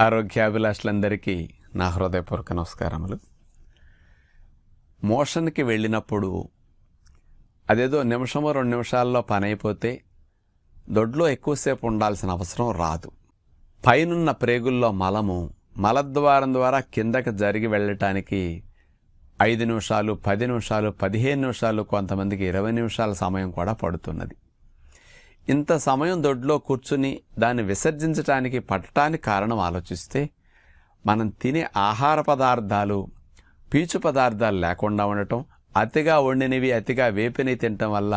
ఆరోగ్యాభిలాషులందరికీ నా హృదయపూర్వక నమస్కారములు. మోషన్కి వెళ్ళినప్పుడు అదేదో నిమిషము రెండు నిమిషాల్లో పని అయిపోతే దొడ్లో ఎక్కువసేపు ఉండాల్సిన అవసరం రాదు. పైనున్న ప్రేగుల్లో మలము మలద్వారం ద్వారా కిందకి జరిగి వెళ్ళటానికి ఐదు నిమిషాలు పది నిమిషాలు పదిహేను నిమిషాలు కొంతమందికి ఇరవై నిమిషాల సమయం కూడా పడుతున్నది. ఇంత సమయం దొడ్లో కూర్చుని దాన్ని విసర్జించటానికి పట్టడానికి కారణం ఆలోచిస్తే మనం తినే ఆహార పదార్థాలు పీచు పదార్థాలు లేకుండా ఉండటం అతిగా వండినవి అతిగా వేపినవి తినటం వల్ల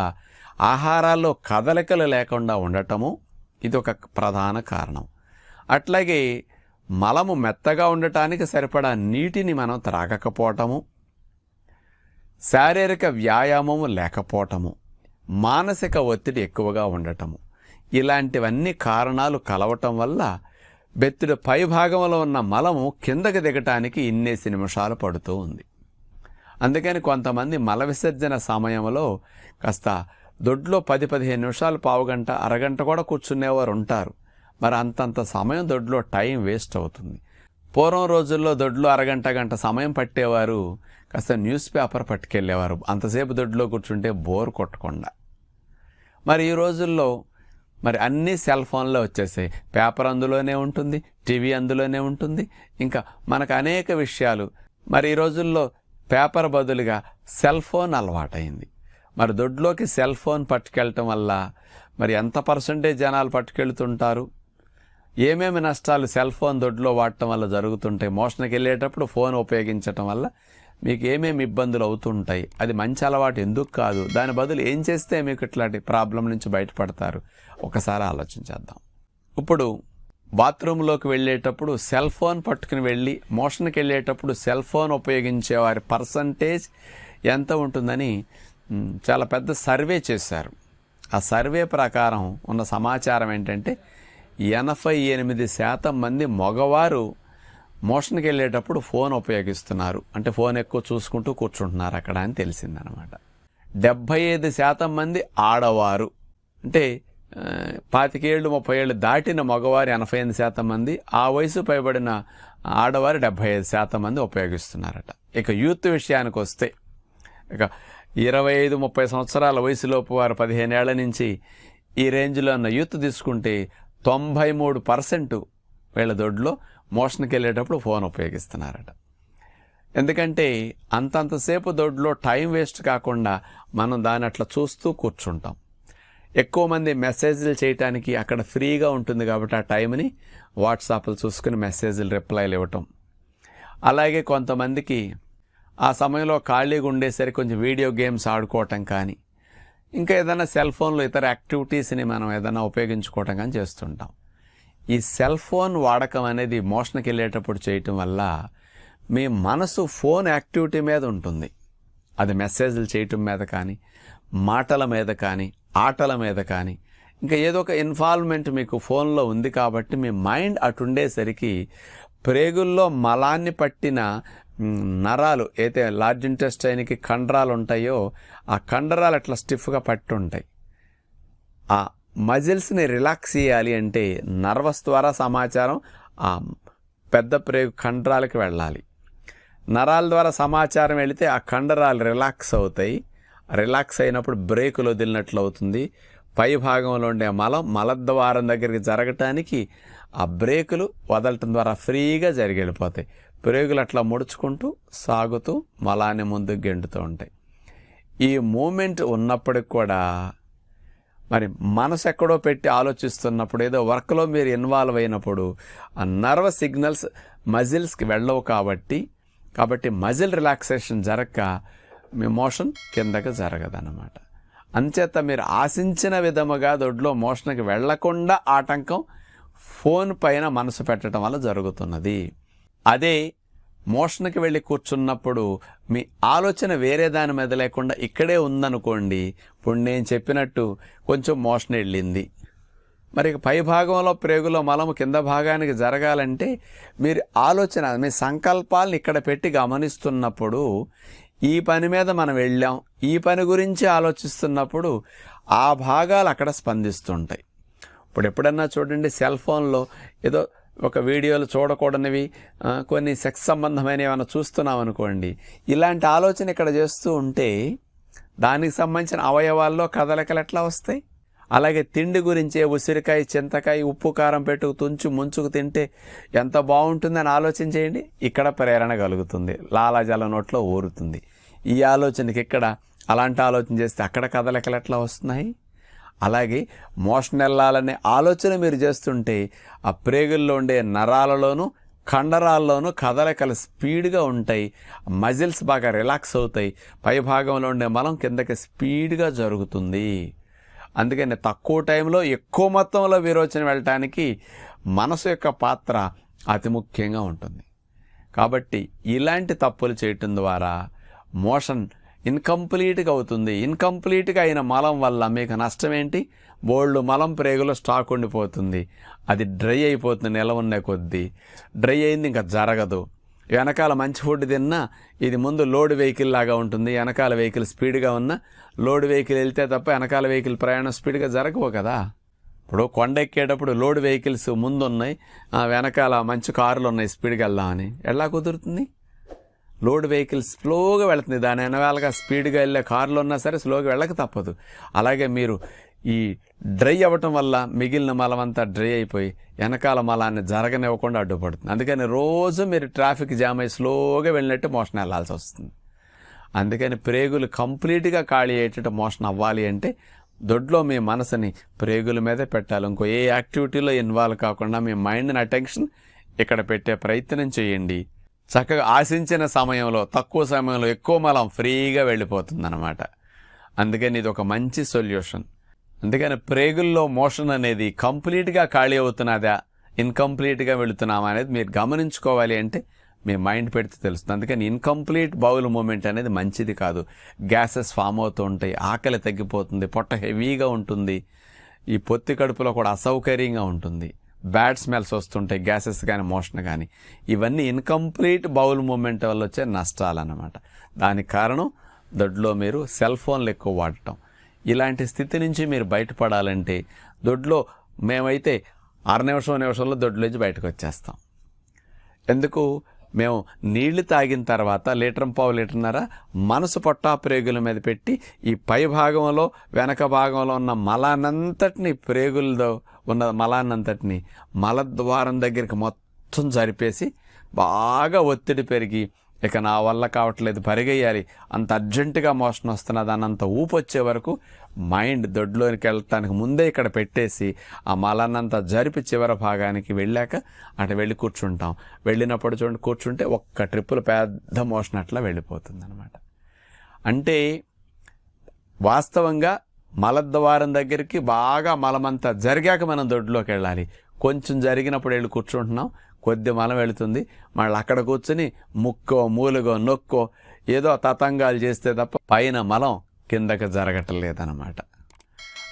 ఆహారాల్లో కదలికలు లేకుండా ఉండటము ఇది ఒక ప్రధాన కారణం. అట్లాగే మలము మెత్తగా ఉండటానికి సరిపడా నీటిని మనం త్రాగకపోవటము శారీరక వ్యాయామము లేకపోవటము మానసిక ఒత్తిడి ఎక్కువగా ఉండటము. ఇలాంటివన్నీ కారణాలు కలవటం వల్ల బెత్తుడు పై భాగంలో ఉన్న మలము కిందకి దిగటానికి ఇన్నేసి నిమిషాలు పడుతూ ఉంది. అందుకని కొంతమంది మల విసర్జన సమయంలో కాస్త దొడ్లో పది పదిహేను నిమిషాలు పావుగంట అరగంట కూడా కూర్చునేవారు ఉంటారు. మరి అంతంత సమయం దొడ్లో టైం వేస్ట్ అవుతుంది. పూర్వం రోజుల్లో దొడ్లో అరగంట గంట సమయం పట్టేవారు. కాస్త న్యూస్ పేపర్ పట్టుకెళ్ళేవారు. అంతసేపు దొడ్లో కూర్చుంటే బోర్ కొట్టకుండా. మరి ఈ రోజుల్లో మరి అన్నీ సెల్ ఫోన్లో వచ్చేసాయి. పేపర్ అందులోనే ఉంటుంది టీవీ అందులోనే ఉంటుంది. ఇంకా మనకు అనేక విషయాలు. మరి ఈ రోజుల్లో పేపర్ బదులుగా సెల్ ఫోన్ అలవాటైంది. మరి దొడ్లోకి సెల్ ఫోన్ పట్టుకెళ్ళటం వల్ల మరి ఎంత పర్సంటేజ్ జనాలు పట్టుకెళ్తుంటారు? ఏమేమి నష్టాలు సెల్ ఫోన్ దొడ్లో వాడటం వల్ల జరుగుతుంటాయి? మోషన్కి వెళ్ళేటప్పుడు ఫోన్ ఉపయోగించటం వల్ల మీకు ఏమేమి ఇబ్బందులు అవుతుంటాయి? అది మంచి అలవాటు ఎందుకు కాదు? దాని బదులు ఏం చేస్తే మీకు ఇట్లాంటి ప్రాబ్లం నుంచి బయటపడతారు? ఒకసారి ఆలోచించేద్దాం ఇప్పుడు బాత్రూంలోకి వెళ్ళేటప్పుడు సెల్ ఫోన్ పట్టుకుని వెళ్ళి మోషన్కి వెళ్ళేటప్పుడు సెల్ ఫోన్ ఉపయోగించే వారి పర్సంటేజ్ ఎంత ఉంటుందని చాలా పెద్ద సర్వే చేశారు. ఆ సర్వే ప్రకారం ఉన్న సమాచారం ఏంటంటే ఎనభై ఎనిమిది శాతం మంది మగవారు మోషన్కి వెళ్ళేటప్పుడు ఫోన్ ఉపయోగిస్తున్నారు. అంటే ఫోన్ ఎక్కువ చూసుకుంటూ కూర్చుంటున్నారు అక్కడ అని తెలిసిందనమాట. డెబ్భై ఐదు శాతం మంది ఆడవారు. అంటే పాతికేళ్ళు ముప్పై ఏళ్ళు దాటిన మగవారు ఎనభై ఎనిమిది శాతం మంది ఆ వయసు పైబడిన ఆడవారు డెబ్భై ఐదు శాతం మంది ఉపయోగిస్తున్నారట. ఇక యూత్ విషయానికి వస్తే ఇక ఇరవై ఐదు ముప్పై సంవత్సరాల వయసులోపు వారు పదిహేను ఏళ్ళ నుంచి ఈ రేంజ్లో ఉన్న యూత్ తీసుకుంటే తొంభై మూడు పర్సెంట్ వీళ్ళ దొడ్లో మోషన్కి వెళ్ళేటప్పుడు ఫోన్ ఉపయోగిస్తున్నారట. ఎందుకంటే అంతంతసేపు దొడ్లో టైం వేస్ట్ కాకుండా మనం దాన్ని అట్లా చూస్తూ కూర్చుంటాం. ఎక్కువ మంది మెసేజ్లు చేయటానికి అక్కడ ఫ్రీగా ఉంటుంది కాబట్టి ఆ టైంని వాట్సాప్లు చూసుకుని మెసేజ్లు రిప్లైలు ఇవ్వటం. అలాగే కొంతమందికి ఆ సమయంలో ఖాళీగా ఉండేసరికి కొంచెం వీడియో గేమ్స్ ఆడుకోవటం కానీ ఇంకా ఏదైనా సెల్ ఫోన్లో ఇతర యాక్టివిటీస్ని మనం ఏదైనా ఉపయోగించుకోవటం కానీ చేస్తుంటాం. ఈ సెల్ ఫోన్ వాడకం అనేది మోషన్కి వెళ్ళేటప్పుడు చేయటం వల్ల మీ మనసు ఫోన్ యాక్టివిటీ మీద ఉంటుంది. అది మెసేజ్లు చేయటం మీద కానీ మాటల మీద కానీ ఆటల మీద కానీ ఇంకా ఏదో ఒక ఇన్వాల్వ్మెంట్ మీకు ఫోన్లో ఉంది కాబట్టి మీ మైండ్ అటుండేసరికి ప్రేగుల్లో మలాన్ని పట్టిన నరాలు అయితే లార్జ్ ఇంటెస్టైన్కి కండరాలు ఉంటాయో ఆ కండరాలు అట్లా స్టిఫ్గా పట్టి ఉంటాయి ఆ మజిల్స్ని రిలాక్స్ చేయాలి అంటే నర్వస్ ద్వారా సమాచారం ఆ పెద్ద ప్రేగు కండరాలకి వెళ్ళాలి. నరాల ద్వారా సమాచారం వెళితే ఆ కండరాలు రిలాక్స్ అవుతాయి. రిలాక్స్ అయినప్పుడు బ్రేకులు వదిలినట్లు అవుతుంది. పై భాగంలో ఉండే మలం మలద్వారం దగ్గరికి జరగటానికి ఆ బ్రేకులు వదలటం ద్వారా ఫ్రీగా జరిగి వెళ్ళిపోతాయి బ్రేకులు అట్లా ముడుచుకుంటూ సాగుతూ మలాన్ని ముందుకు గెంటుతూ ఉంటాయి. ఈ మూమెంట్ ఉన్నప్పటికి కూడా మరి మనసు ఎక్కడో పెట్టి ఆలోచిస్తున్నప్పుడు ఏదో వర్క్లో మీరు ఇన్వాల్వ్ అయినప్పుడు ఆ నర్వ సిగ్నల్స్ మజిల్స్కి వెళ్ళవు కాబట్టి కాబట్టి మజిల్ రిలాక్సేషన్ జరగక మీ మోషన్ కిందకి జరగదన్నమాట. అంచేత మీరు ఆశించిన విధముగా దొడ్లో మోషన్కి వెళ్ళకుండా ఆటంకం ఫోన్ పైన మనసు పెట్టడం వల్ల జరుగుతున్నది. అదే మోషన్కి వెళ్ళి కూర్చున్నప్పుడు మీ ఆలోచన వేరే దాని మీద లేకుండా ఇక్కడే ఉందనుకోండి ఇప్పుడు నేను చెప్పినట్టు కొంచెం మోషన్ వెళ్ళింది. మరి పై భాగంలో ప్రేగులో మలము కింద భాగానికి జరగాలంటే మీరు ఆలోచన మీ సంకల్పాలను ఇక్కడ పెట్టి గమనిస్తున్నప్పుడు ఈ పని మీద మనం వెళ్ళాం ఈ పని గురించి ఆలోచిస్తున్నప్పుడు ఆ భాగాలు అక్కడ స్పందిస్తుంటాయి. ఇప్పుడు ఎప్పుడన్నా చూడండి సెల్ ఫోన్లో ఏదో ఒక వీడియోలు చూడకూడనివి కొన్ని సెక్స్ సంబంధమైన ఏమైనా చూస్తున్నాం అనుకోండి ఇలాంటి ఆలోచన ఇక్కడ చేస్తూ ఉంటే దానికి సంబంధించిన అవయవాల్లో కదలికలు ఎట్లా వస్తాయి? అలాగే తిండి గురించే ఉసిరికాయ చింతకాయ ఉప్పు కారం పెట్టుకు తుంచు ముంచుకు తింటే ఎంత బాగుంటుందని ఆలోచన చేయండి. ఇక్కడ ప్రేరణ కలుగుతుంది. లాలాజల నోట్లో ఊరుతుంది. ఈ ఆలోచనకి ఇక్కడ అలాంటి ఆలోచన చేస్తే అక్కడ కదలికలు ఎట్లా వస్తున్నాయి? అలాగే మోషన్ వెళ్ళాలనే ఆలోచన మీరు చేస్తుంటే ఆ ప్రేగుల్లో ఉండే నరాలలోనూ కండరాల్లోనూ కదలికలు స్పీడ్గా ఉంటాయి. మజిల్స్ బాగా రిలాక్స్ అవుతాయి. పై భాగంలో ఉండే మలం కిందకి స్పీడ్గా జరుగుతుంది. అందుకని తక్కువ టైంలో ఎక్కువ మొత్తంలో విరోచన వెళ్ళటానికి మనసు యొక్క పాత్ర అతి ముఖ్యంగా ఉంటుంది. కాబట్టి ఇలాంటి తప్పులు చేయటం ద్వారా మోషన్ ఇన్కంప్లీట్గా అవుతుంది. ఇన్కంప్లీట్గా అయిన మలం వల్ల మీకు నష్టం ఏంటి? బోల్డ్ మలం ప్రేగులో స్టాక్ ఉండిపోతుంది. అది డ్రై అయిపోతుంది నిల ఉన్న కొద్దీ. డ్రై అయింది ఇంకా జరగదు. వెనకాల మంచి ఫుడ్ తిన్నా ఇది ముందు లోడ్ వెహికల్ లాగా ఉంటుంది. వెనకాల వెహికల్ స్పీడ్గా ఉన్న లోడ్ వెహికల్ వెళ్తే తప్ప వెనకాల వెహికల్ ప్రయాణం స్పీడ్గా జరగవు కదా. ఇప్పుడు కొండ ఎక్కేటప్పుడు లోడ్ వెహికల్స్ ముందు ఉన్నాయి వెనకాల మంచి కార్లు ఉన్నాయి స్పీడ్గా వెళ్దామని. ఎలా కుదురుతుంది? లోడ్ వెహికల్ స్లోగా వెళుతుంది. దాని వెనకాలగా స్పీడ్గా వెళ్ళే కార్లు ఉన్నా సరే స్లోగా వెళ్ళక తప్పదు. అలాగే మీరు ఈ డ్రై అవ్వటం వల్ల మిగిలిన మలం అంతా డ్రై అయిపోయి వెనకాల మలాన్ని జరగనివ్వకుండా అడ్డుపడుతుంది. అందుకని రోజు మీరు ట్రాఫిక్ జామ్ అయ్యి స్లోగా వెళ్ళినట్టు మోషన్ వెళ్ళాల్సి వస్తుంది. అందుకని ప్రేగులు కంప్లీట్గా ఖాళీ అయ్యేటట్టు మోషన్ అవ్వాలి అంటే దొడ్లో మీ మనసుని ప్రేగుల మీదే పెట్టాలి. ఇంకో ఏ యాక్టివిటీలో ఇన్వాల్వ్ కాకుండా మీ మైండ్ని అటెన్షన్ ఇక్కడ పెట్టే ప్రయత్నం చేయండి. చక్కగా ఆశించిన సమయంలో తక్కువ సమయంలో ఎక్కువ మలం ఫ్రీగా వెళ్ళిపోతుందన్నమాట. అందుకని ఇది ఒక మంచి సొల్యూషన్. అందుకని ప్రేగుల్లో మోషన్ అనేది కంప్లీట్గా ఖాళీ అవుతున్నదా ఇన్కంప్లీట్గా వెళుతున్నామా అనేది మీరు గమనించుకోవాలి అంటే మీ మైండ్ పెడితే తెలుస్తుంది. అందుకని ఇన్కంప్లీట్ బౌల్ మూమెంట్ అనేది మంచిది కాదు. గ్యాసెస్ ఫామ్ అవుతూ ఉంటాయి ఆకలి తగ్గిపోతుంది పొట్ట హెవీగా ఉంటుంది ఈ పొత్తి కడుపులో కూడా అసౌకర్యంగా ఉంటుంది. బ్యాడ్ స్మెల్స్ వస్తుంటాయి గ్యాసెస్ కానీ మోషన్ కానీ ఇవన్నీ ఇన్కంప్లీట్ బౌల్ మూమెంట్ వల్ల వచ్చే నష్టాలు అన్నమాట దానికి కారణం దొడ్లో మీరు సెల్ ఫోన్లు ఎక్కువ వాడటం. ఇలాంటి స్థితి నుంచి మీరు బయటపడాలంటే దొడ్లో మేమైతే అర నిమిషం నిమిషంలో దొడ్లోంచి బయటకు వచ్చేస్తాం. ఎందుకు? మేము నీళ్ళు తాగిన తర్వాత లీటర్ పావు లీటర్న్నర మనసు పొట్టా ప్రేగుల మీద పెట్టి ఈ పై భాగంలో వెనక భాగంలో ఉన్న మలానంతటిని ప్రేగులతో ఉన్న మలానంతటిని మలద్వారం దగ్గరికి మొత్తం జరిపేసి బాగా ఒత్తిడి పెరిగి ఇక నా వల్ల కావట్లేదు పరిగెయ్యాలి. అంత అర్జెంటుగా మోషన్ వస్తున్నది అన్నంత ఊపు వచ్చే వరకు మైండ్ దొడ్లోనికి వెళ్ళటానికి ముందే ఇక్కడ పెట్టేసి ఆ మలన్నంతా జరిపి చివరి భాగానికి వెళ్ళాక అటు వెళ్ళి కూర్చుంటాం. వెళ్ళినప్పుడు చూడండి కూర్చుంటే ఒక్క ట్రిప్పులు పెద్ద మోషన్ అట్లా వెళ్ళిపోతుంది అనమాట అంటే వాస్తవంగా మలద్వారం దగ్గరికి బాగా మలమంతా జరిగాక మనం దొడ్లోకి వెళ్ళాలి. కొంచెం జరిగినప్పుడు వెళ్ళి కూర్చుంటున్నాం. కొద్ది మలం వెళుతుంది. మళ్ళీ అక్కడ కూర్చుని ముక్కో మూలుగో నొక్కో ఏదో తతంగాలు చేస్తే తప్ప పైన మలం కిందకి జరగటం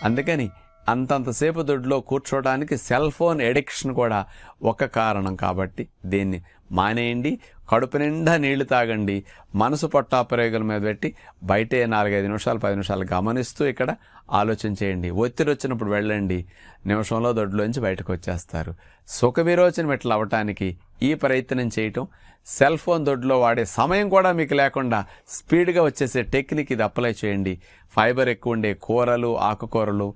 అందుకని అంతంతసేపు దొడ్లో కూర్చోవడానికి సెల్ ఫోన్ ఎడిక్షన్ కూడా ఒక కారణం కాబట్టి దీన్ని మానేయండి కడుపు నిండా నీళ్ళు తాగండి మనసు పట్టా ప్రయోగాల మీద పెట్టి బయటే నాలుగైదు నిమిషాలు పది నిమిషాలు గమనిస్తూ ఇక్కడ ఆలోచన చేయండి. ఒత్తిడి వచ్చినప్పుడు వెళ్ళండి. నిమిషంలో దొడ్లోంచి బయటకు వచ్చేస్తారు. సుఖ విరోచనం ఇట్లా అవ్వటానికి ఈ ప్రయత్నం చేయటం. సెల్ ఫోన్ దొడ్లో వాడే సమయం కూడా మీకు లేకుండా స్పీడ్గా వచ్చేసే టెక్నిక్ ఇది అప్లై చేయండి. ఫైబర్ ఎక్కువ ఉండే కూరలు ఆకుకూరలు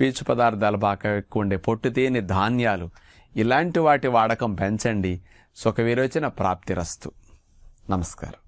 పీచు పదార్థాలు బాగా ఎక్కువ ఉండే పొట్టు తీయని ధాన్యాలు. ఇలాంటి వాటి వాడకం పెంచండి. సుఖ విరోచన ప్రాప్తిరస్తు నమస్కారం.